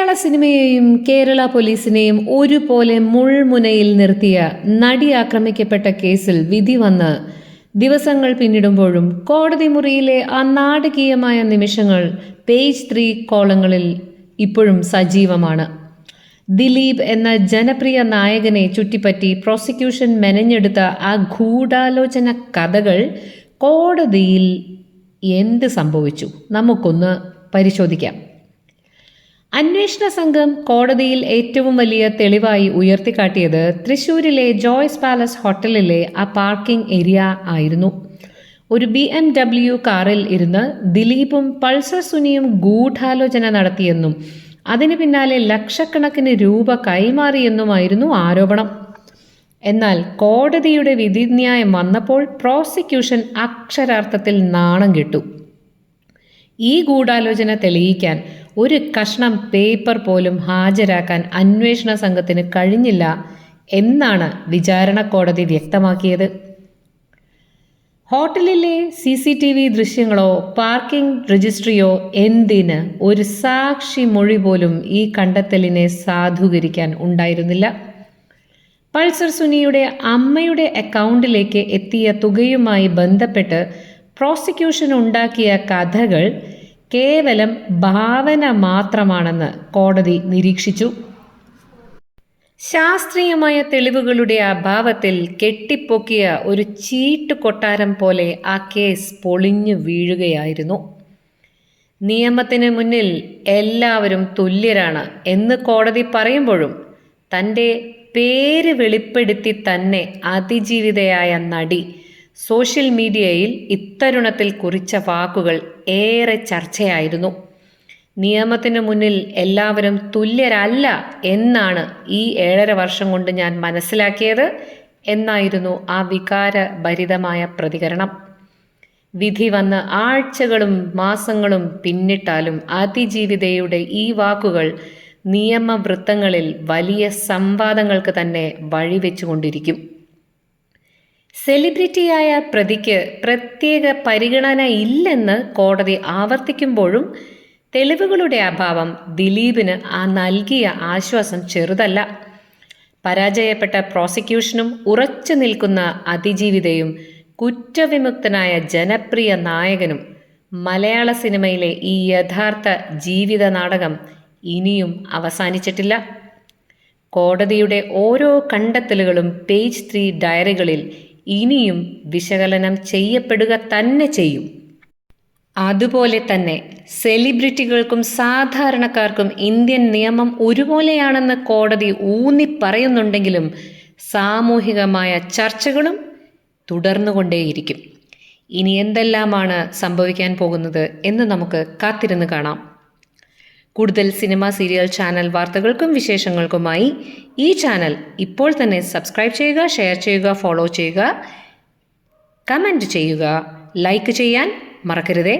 മലയാള സിനിമയെയും കേരള പോലീസിനെയും ഒരുപോലെ മുൾമുനയിൽ നിർത്തിയ നടി ആക്രമിക്കപ്പെട്ട കേസിൽ വിധി വന്ന് ദിവസങ്ങൾ പിന്നിടുമ്പോഴും കോടതി മുറിയിലെ ആ നാടകീയമായ നിമിഷങ്ങൾ പേജ് ത്രീ കോളങ്ങളിൽ ഇപ്പോഴും സജീവമാണ്. ദിലീപ് എന്ന ജനപ്രിയ നായകനെ ചുറ്റിപ്പറ്റി പ്രോസിക്യൂഷൻ മെനഞ്ഞെടുത്ത ആ ഗൂഢാലോചന കഥകൾ കോടതിയിൽ എന്ത് സംഭവിച്ചു? നമുക്കൊന്ന് പരിശോധിക്കാം. അന്വേഷണ സംഘം കോടതിയിൽ ഏറ്റവും വലിയ തെളിവായി ഉയർത്തിക്കാട്ടിയത് തൃശൂരിലെ ജോയ്സ് പാലസ് ഹോട്ടലിലെ ആ പാർക്കിംഗ് ഏരിയ ആയിരുന്നു. ഒരു ബി എം ഡബ്ല്യു കാറിൽ ഇരുന്ന് ദിലീപും പൾസർ സുനിയും ഗൂഢാലോചന നടത്തിയെന്നും അതിന് പിന്നാലെ ലക്ഷക്കണക്കിന് രൂപ കൈമാറിയെന്നുമായിരുന്നു ആരോപണം. എന്നാൽ കോടതിയുടെ വിധിന്യായം വന്നപ്പോൾ പ്രോസിക്യൂഷൻ അക്ഷരാർത്ഥത്തിൽ നാണം കെട്ടു. ഈ ഗൂഢാലോചന തെളിയിക്കാൻ ഒരു കഷ്ണം പേപ്പർ പോലും ഹാജരാക്കാൻ അന്വേഷണ സംഘത്തിന് കഴിഞ്ഞില്ല എന്നാണ് വിചാരണ കോടതി വ്യക്തമാക്കിയത്. ഹോട്ടലിലെ സി സി ടി വി ദൃശ്യങ്ങളോ പാർക്കിംഗ് രജിസ്ട്രിയോ എന്തിന് ഒരു സാക്ഷി മൊഴി പോലും ഈ കണ്ടെത്തലിനെ സാധൂകരിക്കാൻ ഉണ്ടായിരുന്നില്ല. പൾസർ സുനിയുടെ അമ്മയുടെ അക്കൗണ്ടിലേക്ക് എത്തിയ തുകയുമായി ബന്ധപ്പെട്ട് പ്രോസിക്യൂഷൻ ഉണ്ടാക്കിയ കഥകൾ കേവലം ഭാവന മാത്രമാണെന്ന് കോടതി നിരീക്ഷിച്ചു. ശാസ്ത്രീയമായ തെളിവുകളുടെ അഭാവത്തിൽ കെട്ടിപ്പൊക്കിയ ഒരു ചീട്ട് കൊട്ടാരം പോലെ ആ കേസ് പൊളിഞ്ഞു വീഴുകയായിരുന്നു. നിയമത്തിന് മുന്നിൽ എല്ലാവരും തുല്യരാണ് എന്ന് കോടതി പറയുമ്പോഴും തന്റെ പേര് വെളിപ്പെടുത്തി തന്നെ അതിജീവിതയായ നടി സോഷ്യൽ മീഡിയയിൽ ഇത്തരുണത്തിൽ കുറിച്ച വാക്കുകൾ ഏറെ ചർച്ചയായിരുന്നു. നിയമത്തിന് മുന്നിൽ എല്ലാവരും തുല്യരല്ല എന്നാണ് ഈ ഏഴര വർഷം കൊണ്ട് ഞാൻ മനസ്സിലാക്കിയത് എന്നായിരുന്നു ആ വികാരഭരിതമായ പ്രതികരണം. വിധി വന്ന് ആഴ്ചകളും മാസങ്ങളും പിന്നിട്ടാലും അതിജീവിതയുടെ ഈ വാക്കുകൾ നിയമവൃത്തങ്ങളിൽ വലിയ സംവാദങ്ങൾക്ക് തന്നെ വഴിവെച്ചുകൊണ്ടിരിക്കും. സെലിബ്രിറ്റിയായ പ്രതിക്ക് പ്രത്യേക പരിഗണന ഇല്ലെന്ന് കോടതി ആവർത്തിക്കുമ്പോഴും തെളിവുകളുടെ അഭാവം ദിലീപിന് ആ നൽകിയ ആശ്വാസം ചെറുതല്ല. പരാജയപ്പെട്ട പ്രോസിക്യൂഷനും ഉറച്ചു നിൽക്കുന്ന അതിജീവിതയും കുറ്റവിമുക്തനായ ജനപ്രിയ നായകനും മലയാള സിനിമയിലെ ഈ യഥാർത്ഥ ജീവിത നാടകം ഇനിയും അവസാനിച്ചിട്ടില്ല. കോടതിയുടെ ഓരോ കണ്ടെത്തലുകളും പേജ് ത്രീ ഡയറികളിൽ ഇനിയും വിശകലനം ചെയ്യപ്പെടുക തന്നെ ചെയ്യും. അതുപോലെ തന്നെ സെലിബ്രിറ്റികൾക്കും സാധാരണക്കാർക്കും ഇന്ത്യൻ നിയമം ഒരുപോലെയാണെന്ന് കോടതി ഊന്നി പറയുന്നുണ്ടെങ്കിലും സാമൂഹികമായ ചർച്ചകളും തുടർന്നുകൊണ്ടേയിരിക്കും. ഇനി എന്തെല്ലാമാണ് സംഭവിക്കാൻ പോകുന്നത് എന്ന് നമുക്ക് കാത്തിരുന്ന് കാണാം. കൂടുതൽ സിനിമ സീരിയൽ ചാനൽ വാർത്തകൾക്കും വിശേഷങ്ങൾക്കുമായി ഈ ചാനൽ ഇപ്പോൾ തന്നെ സബ്സ്ക്രൈബ് ചെയ്യുക ഷെയർ ചെയ്യുക ഫോളോ ചെയ്യുക കമന്റ് ചെയ്യുക ലൈക്ക് ചെയ്യാൻ മറക്കരുതേ.